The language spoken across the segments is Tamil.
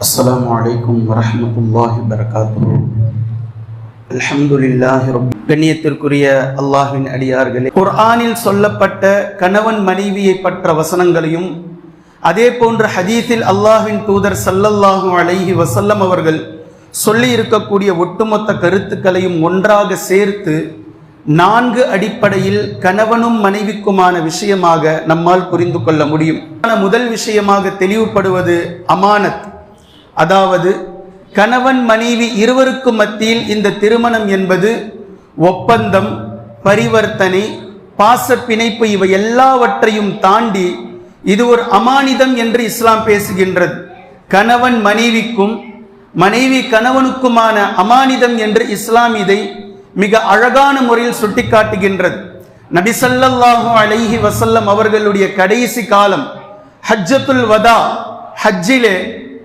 السلام عليكم ورحمة الله وبركاته الحمد لله رب கண்ணியத்திற்குரிய அல்லாஹ்வின் அடியார்களே குர்ஆனில் சொல்லப்பட்ட கணவன் மனைவியை பற்ற வசனங்களையும் அதே போன்ற ஹதீஸில் அல்லாஹ்வின் தூதர் ஸல்லல்லாஹு அலைஹி வஸல்லம் அவர்கள் சொல்லி இருக்கக்கூடிய ஒட்டுமொத்த கருத்துக்களையும் ஒன்றாக சேர்த்து நான்கு அடிப்படையில் கணவனும் மனைவிக்குமான விஷயமாக நம்மால் புரிந்து கொள்ள முடியும். முதல் விஷயமாக தெளிவுபடுவது அமானத். அதாவது கணவன் மனைவி இருவருக்கும் மத்தியில் இந்த திருமணம் என்பது ஒப்பந்தம் பரிவர்த்தனை பாச பிணைப்பு இவை எல்லாவற்றையும் தாண்டி இது ஒரு அமானிதம் என்று இஸ்லாம் பேசுகின்றது. கணவன் மனைவிக்கும் மனைவி கணவனுக்குமான அமானிதம் என்று இஸ்லாம் இதை மிக அழகான முறையில் சுட்டிக்காட்டுகின்றது. நபிசல்லாஹு அலைஹி வசல்லம் அவர்களுடைய கடைசி காலம் ஹஜ்ஜத்துல் வதா ஹஜ்ஜிலே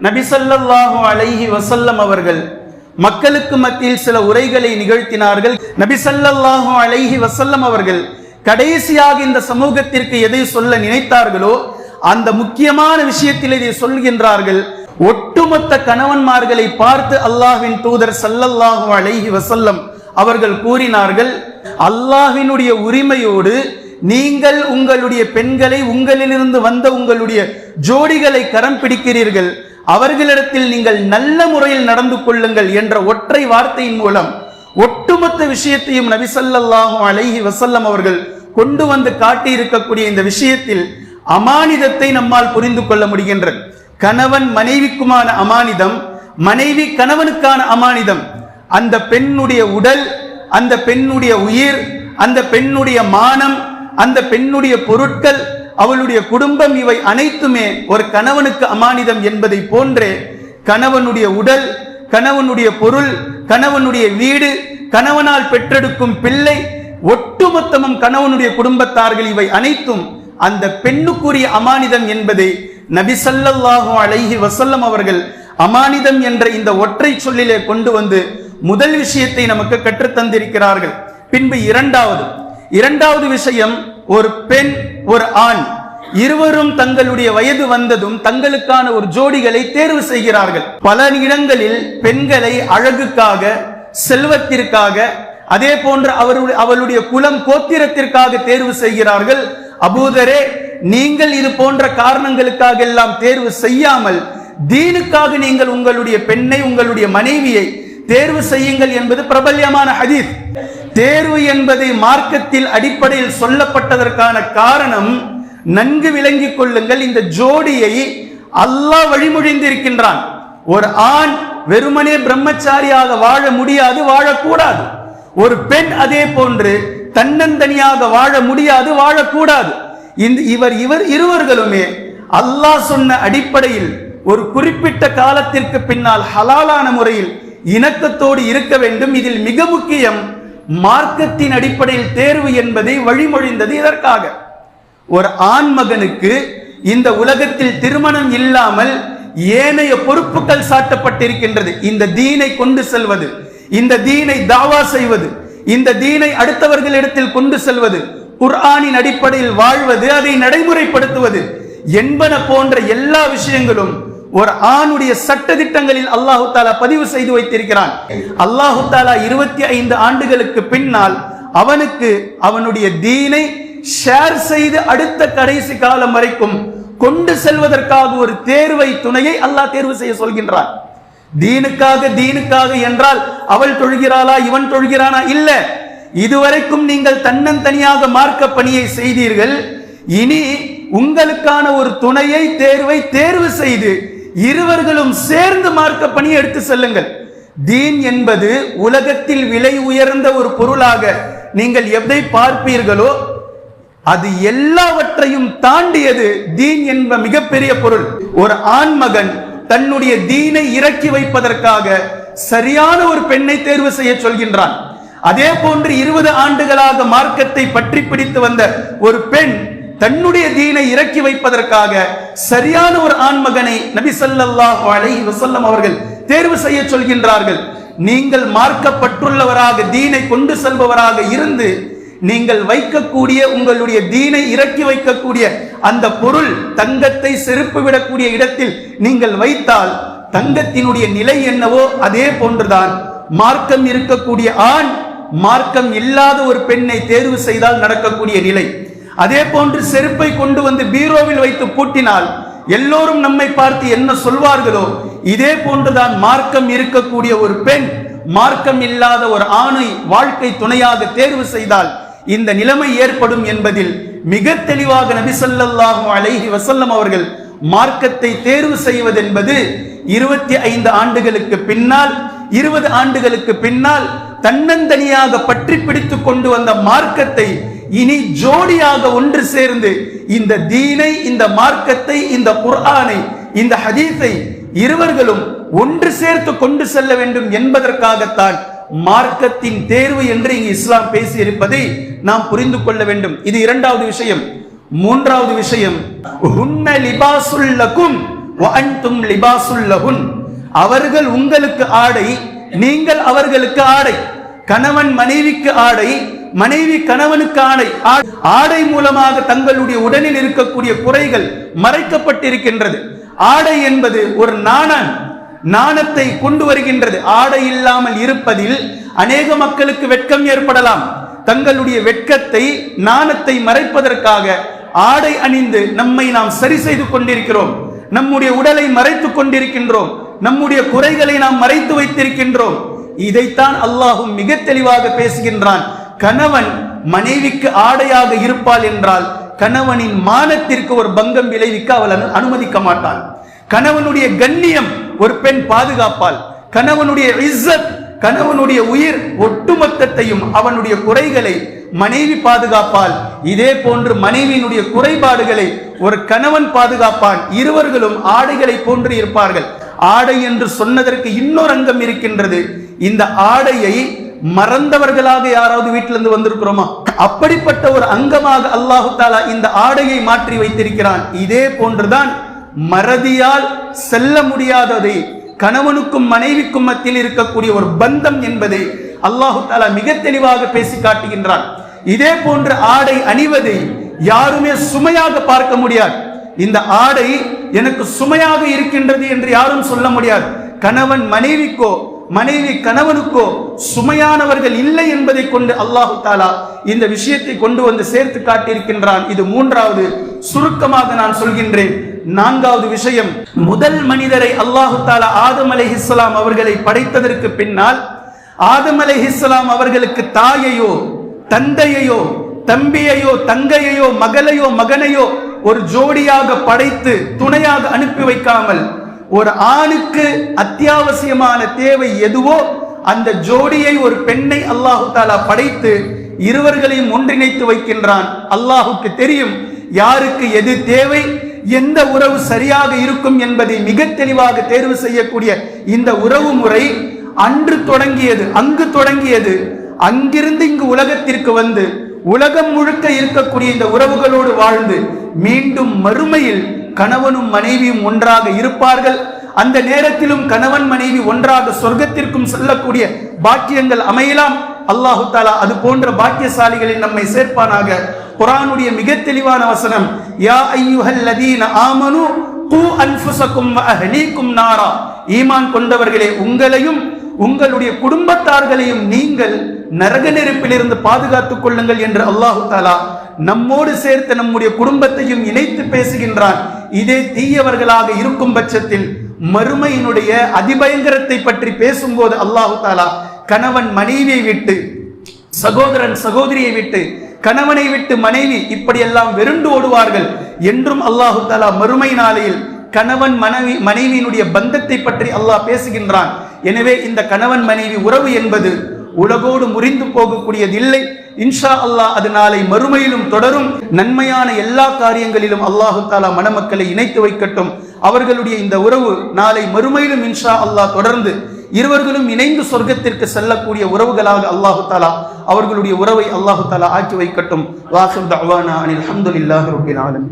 நபிசல்லாஹு அலைஹி வசல்லம் அவர்கள் மக்களுக்கு மத்தியில் சில உரைகளை நிகழ்த்தினார்கள். நபிசல்லாஹு அலைஹி வசல்லம் அவர்கள் கடைசியாக இந்த சமூகத்திற்கு எதை சொல்ல நினைத்தார்களோ அந்த முக்கியமான விஷயத்தில் இதை சொல்கின்றார்கள். ஒட்டுமொத்த கணவன்மார்களை பார்த்து அல்லாஹ்வின் தூதர் சல்லல்லாஹு அலைஹி வசல்லம் அவர்கள் கூறினார்கள் அல்லாஹினுடைய உரிமையோடு நீங்கள் உங்களுடைய பெண்களை உங்களிலிருந்து வந்த உங்களுடைய ஜோடிகளை கரம் பிடிக்கிறீர்கள். அவர்களிடத்தில் நீங்கள் நல்ல முறையில் நடந்து கொள்ளுங்கள் என்ற ஒற்றை வார்த்தையின் மூலம் ஒட்டுமொத்த விஷயத்தையும் நபிசல்லாஹும் அலைஹி வசல்லம் அவர்கள் கொண்டு வந்து காட்டி இருக்கக்கூடிய இந்த விஷயத்தில் அமானிதத்தை நம்மால் புரிந்து கொள்ள முடிகின்றது. கணவன் மனைவிக்குமான அமானிதம் மனைவி கணவனுக்கான அமானிதம் அந்த பெண்ணுடைய உடல் அந்த பெண்ணுடைய உயிர் அந்த பெண்ணுடைய மானம் அந்த பெண்ணுடைய பொருட்கள் அவளுடைய குடும்பம் இவை அனைத்துமே ஒரு கணவனுக்கு அமானிதம் என்பதை போன்றே கணவனுடைய உடல் கணவனுடைய பொருள் கணவனுடைய வீடு கணவனால் பெற்றெடுக்கும் பிள்ளை ஒட்டுமொத்தமும் கணவனுடைய குடும்பத்தார்கள் இவை அனைத்தும் அந்த பெண்ணுக்குரிய அமானிதம் என்பதை நபிசல்லாஹு அலைஹி வசல்லம் அவர்கள் அமானிதம் என்ற இந்த ஒற்றை சொல்லிலே கொண்டு வந்து முதல் விஷயத்தை நமக்கு கற்றுத்தந்திருக்கிறார்கள். பின்பு இரண்டாவது. இரண்டாவது விஷயம் ஒரு பெண் ஒரு ஆண். இருவரும் தங்களுடைய வயது வந்ததும் தங்களுக்கான ஒரு ஜோடிகளை தேர்வு செய்கிறார்கள். பல இடங்களில் பெண்களை அழகுக்காக செல்வத்திற்காக அதே போன்று அவருடைய அவளுடைய குலம் கோத்திரத்திற்காக தேர்வு செய்கிறார்கள். அபூதரே நீங்கள் இது போன்ற காரணங்களுக்காக எல்லாம் தேர்வு செய்யாமல் தீனுக்காக நீங்கள் உங்களுடைய பெண்ணை உங்களுடைய மனைவியை தேர்வு செய்யுங்கள் என்பது பிரபல்யமான ஹதீஸ். தேர்வு என்பதை மார்க்கத்தில் அடிப்படையில் சொல்லப்பட்டதற்கான காரணம் நன்கு விளங்கிக் கொள்ளுங்கள் இந்த ஜோடியை அல்லாஹ் வழிமொழிந்திருக்கின்றான். ஒரு ஆண் வெறுமனே பிரம்மச்சாரியாக வாழ முடியாது வாழக்கூடாது. ஒரு பெண் அதே போன்று தன்னந்தனியாக வாழ முடியாது வாழக்கூடாது. இந்த இவர் இவர் இருவர்களுமே அல்லாஹ் சொன்ன அடிப்படையில் ஒரு குறிப்பிட்ட காலத்திற்கு பின்னால் ஹலாலான முறையில் இணக்கத்தோடு இருக்க வேண்டும். இதில் மிக முக்கியம் மார்க்கத்தின் அடிப்படையில் தேர்வு என்பதை வழிமொழிந்தது இதற்காக. ஒரு ஆண் மகனுக்கு இந்த உலகத்தில் திருமணம் இல்லாமல் ஏனைய பொறுப்புகள் சாட்டப்பட்டிருக்கின்றது. இந்த தீனை கொண்டு செல்வது இந்த தீனை தாவா செய்வது இந்த தீனை அடுத்தவர்களிடத்தில் கொண்டு செல்வது குர்ஆனின் அடிப்படையில் வாழ்வது அதை நடைமுறைப்படுத்துவது என்பன போன்ற எல்லா விஷயங்களும் ஒரு ஆணுடைய சட்ட திட்டங்களில் அல்லாஹு தாலா பதிவு செய்து வைத்திருக்கிறான். அல்லாஹு தாலா இருபத்தி ஐந்து ஆண்டுகளுக்கு பின்னால் அவனுக்கு அவனுடைய தீனை ஷேர் செய்து அடுத்த கடைசி காலம் வரைக்கும் கொண்டு செல்வதற்காக ஒரு தேர்வை துணையை அல்லாஹ் தேர்வு செய்ய சொல்கின்றான். தீனுக்காக தீனுக்காக என்றால் அவள் தொழுகிறாளா இவன் தொழுகிறானா? இல்ல. இதுவரைக்கும் நீங்கள் தன்னந்தனியாக மார்க்க பணியை செய்தீர்கள். இனி உங்களுக்கான ஒரு துணையை தேர்வை தேர்வு செய்து இருவர்களும் சேர்ந்து மார்க்க பணியை எடுத்து செல்லுங்கள். தீன் என்பது உலகத்தில் விலை உயர்ந்த ஒரு பொருளாக நீங்கள் எதை பார்ப்பீர்களோ அது எல்லாவற்றையும் தாண்டியது தீன் என்ப மிகப்பெரிய பொருள். ஒரு ஆண்மகன் தன்னுடைய தீனை இறக்கி வைப்பதற்காக சரியான ஒரு பெண்ணை தேர்வு செய்ய சொல்கின்றான். அதே போன்று இருபது ஆண்டுகளாக மார்க்கத்தை பற்றி பிடித்து வந்த ஒரு பெண் தன்னுடைய தீனை இறக்கி வைப்பதற்காக சரியான ஒரு ஆண்மகனை நபி சல்லாஹ் அலை வசல்லம் அவர்கள் தேர்வு செய்ய சொல்கின்றார்கள். நீங்கள் மார்க்கப்பட்டுள்ளவராக தீனை கொண்டு செல்பவராக இருந்து நீங்கள் வைக்கக்கூடிய உங்களுடைய தீனை இறக்கி வைக்கக்கூடிய அந்த பொருள் தங்கத்தை செருப்பு விடக்கூடிய இடத்தில் நீங்கள் வைத்தால் தங்கத்தினுடைய நிலை என்னவோ அதே போன்றுதான். மார்க்கம் இருக்கக்கூடிய ஆண் மார்க்கம் இல்லாத ஒரு பெண்ணை தேர்வு செய்தால் நடக்கக்கூடிய நிலை. அதே போன்று செருப்பை கொண்டு வந்து பீரோவில் வைத்து பூட்டினால் எல்லோரும் நம்மை பார்த்து என்ன சொல்வார்களோ இதே போன்றுதான் மார்க்கம் இருக்கக்கூடிய ஒரு பெண் மார்க்கம் இல்லாத ஒரு ஆணை வாழ்க்கை துணையாக தேர்வு செய்தால் இந்த நிலைமை ஏற்படும் என்பதில் மிக தெளிவாக நபிசல்லாஹு அலைஹி வசல்லம் அவர்கள் மார்க்கத்தை தேர்வு செய்வதென்பது இருபத்தி ஐந்து ஆண்டுகளுக்கு பின்னால் இருபது ஆண்டுகளுக்கு பின்னால் தன்னந்தனியாக பற்றி பிடித்து கொண்டு வந்த மார்க்கத்தை இனி ஜோடியாக ஒன்று சேர்ந்து இந்த தீனை இந்த மார்க்கத்தை இந்த குர்ஆனை இந்த ஹதீஸை இருவர்களும் ஒன்று சேர்த்து கொண்டு செல்ல வேண்டும் என்பதற்காகத்தான் மார்க்கத்தின் தேர்வு என்று இங்கு இஸ்லாம் பேசி இருப்பதை நாம் புரிந்து கொள்ள வேண்டும். இது இரண்டாவது விஷயம். மூன்றாவது விஷயம் அவர்கள் உங்களுக்கு ஆடை நீங்கள் அவர்களுக்கு ஆடை கணவன் மனைவிக்கு ஆடை மனைவி கணவனுக்கான ஆடை ஆடை மூலமாக தங்களுடைய உடலில் இருக்கக்கூடிய குறைகள் மறைக்கப்பட்டிருக்கின்றது. ஆடை என்பது ஒரு நாணன் நாணத்தை கொண்டு வருகின்றது. ஆடை இல்லாமல் இருப்பதில் அநேக மக்களுக்கு வெட்கம் ஏற்படலாம். தங்களுடைய வெட்கத்தை நாணத்தை மறைப்பதற்காக ஆடை அணிந்து நம்மை நாம் சரி செய்து கொண்டிருக்கிறோம். நம்முடைய உடலை மறைத்துக் கொண்டிருக்கின்றோம். நம்முடைய குறைகளை நாம் மறைத்து வைத்திருக்கின்றோம். இதைத்தான் அல்லாஹும் மிக தெளிவாக பேசுகின்றான். கணவன் மனைவிக்கு ஆடையாக இருப்பாள் என்றால் கணவனின் மானத்திற்கு ஒரு பங்கம் விளைவிக்க அவள் அனுமதிக்க மாட்டாள். கணவனுடைய கண்ணியம் ஒரு பெண் பாதுகாப்பாள். கணவனுடைய இஸ்ஸத் கணவனுடைய உயிர் ஒட்டுமொத்தத்தையும் அவனுடைய குறைகளை மனைவி பாதுகாப்பால் இதே போன்று மனைவியினுடைய குறைபாடுகளை ஒரு கணவன் பாதுகாப்பான். இருவர்களும் ஆடைகளை போன்று இருப்பார்கள். ஆடை என்று சொன்னதற்கு இன்னொரு அங்கம் இருக்கின்றது. இந்த ஆடையை மறந்தவர்களாக யாராவது வீட்டிலிருந்து வந்திருக்கிறோமா? அப்படிப்பட்ட ஒரு அங்கமாக அல்லாஹு தாலா இந்த ஆடையை மாற்றி வைத்திருக்கிறான். இதே போன்றுதான் மறதியால் செல்ல முடியாததை கணவனுக்கும் மனைவிக்கும் மத்தியில் இருக்கக்கூடிய ஒரு பந்தம் என்பதை அல்லாஹு தாலா மிக தெளிவாக பேசி காட்டுகின்றான். இதே போன்ற ஆடை அணிவதை யாருமே சுமையாக பார்க்க முடியாது. இந்த ஆடை எனக்கு சுமையாக இருக்கின்றது என்று யாரும் சொல்ல முடியாது. கணவன் மனைவிக்கோ மனைவி கணவனுக்கோ சுமையானவர்கள் இல்லை என்பதை கொண்டு அல்லாஹு தாலா இந்த விஷயத்தை கொண்டு வந்து சேர்த்து காட்டியிருக்கின்றான். இது மூன்றாவது சுருக்கமாக நான் சொல்கின்றேன். நான்காவது விஷயம் முதல் மனிதரை அல்லாஹு தாலா ஆதம் அலை இஸ்லாம் அவர்களை படைத்ததற்கு பின்னால் ஆதம் அலை இஸ்லாம் அவர்களுக்கு தாயையோ தந்தையையோ தம்பியையோ தங்கையையோ மகளையோ மகனையோ ஒரு ஜோடியாக படைத்து துணையாக அனுப்பி வைக்காமல் ஒரு ஆணுக்கு அத்தியாவசியமான தேவை எதுவோ அந்த ஜோடியை ஒரு பெண்ணை அல்லாஹு தாலா படைத்து இருவர்களையும் ஒன்றிணைத்து வைக்கின்றான். அல்லாஹுக்கு தெரியும் யாருக்கு எது தேவை எந்த உறவு சரியாக இருக்கும் என்பதை மிக தெளிவாக தேர்வு செய்யக்கூடிய இந்த உறவு முறை அன்று தொடங்கியது அங்கு தொடங்கியது. அங்கிருந்து இங்கு உலகத்திற்கு வந்து உலகம் முழுக்க இருக்கக்கூடிய இந்த உறவுகளோடு வாழ்ந்து மீண்டும் மறுமையில் கணவனும் மனைவியும் ஒன்றாக இருப்பார்கள். அந்த நேரத்திலும் கணவன் மனைவி ஒன்றாக சொர்க்கத்திற்கும் செல்லக்கூடிய பாக்கியங்கள் அமையலாம். அல்லாஹு தாலா அது போன்ற பாக்கியசாலிகளில் நம்மை சேர்ப்பானாக. குரானுடைய மிக தெளிவான வசனம் யா ஐயுஹல்லதீன ஆமனு கூ அன்ஃபுசக்கும் அஹ்லீக்கும் நாரா. ஈமான் கொண்டவர்களே உங்களையும் உங்களுடைய குடும்பத்தார்களையும் நீங்கள் நரக நெருப்பிலிருந்து பாதுகாத்துக் கொள்ளுங்கள் என்று அல்லாஹு தாலா நம்மோடு சேர்த்து நம்முடைய குடும்பத்தையும் இணைத்து பேசுகின்றான். இதே தீயவர்களாக இருக்கும் பட்சத்தில் மறுமையினுடைய அதிபயங்கரத்தை பற்றி பேசும்போது அல்லாஹு தாலா கணவன் மனைவியை விட்டு சகோதரன் சகோதரியை விட்டு கணவனை விட்டு மனைவி இப்படியெல்லாம் வெருண்டு ஓடுவார்கள் என்றும் அல்லாஹு தாலா மறுமை நாளையில் கணவன் மனைவி மனைவியினுடைய பந்தத்தை பற்றி அல்லாஹ் பேசுகின்றான். எனவே இந்த கணவன் மனைவி உறவு என்பது உலகோடு முறிந்து போகக்கூடியதில்லை. இன்ஷா அல்லாஹ் அது நாளை மறுமையிலும் தொடரும். நன்மையான எல்லா காரியங்களிலும் அல்லாஹு தாலா மணமக்களை இணைத்து வைக்கட்டும். அவர்களுடைய இந்த உறவு நாளை மறுமையிலும் இன்ஷா அல்லாஹ் தொடர்ந்து இருவர்களும் இணைந்து சொர்க்கத்திற்கு செல்லக்கூடிய உறவுகளாக அல்லாஹு தாலா அவர்களுடைய உறவை அல்லாஹு தாலா ஆக்கி வைக்கட்டும். வாசல் தவானா அனில் அஹமதுல்லாஹ் ரபில் ஆலமி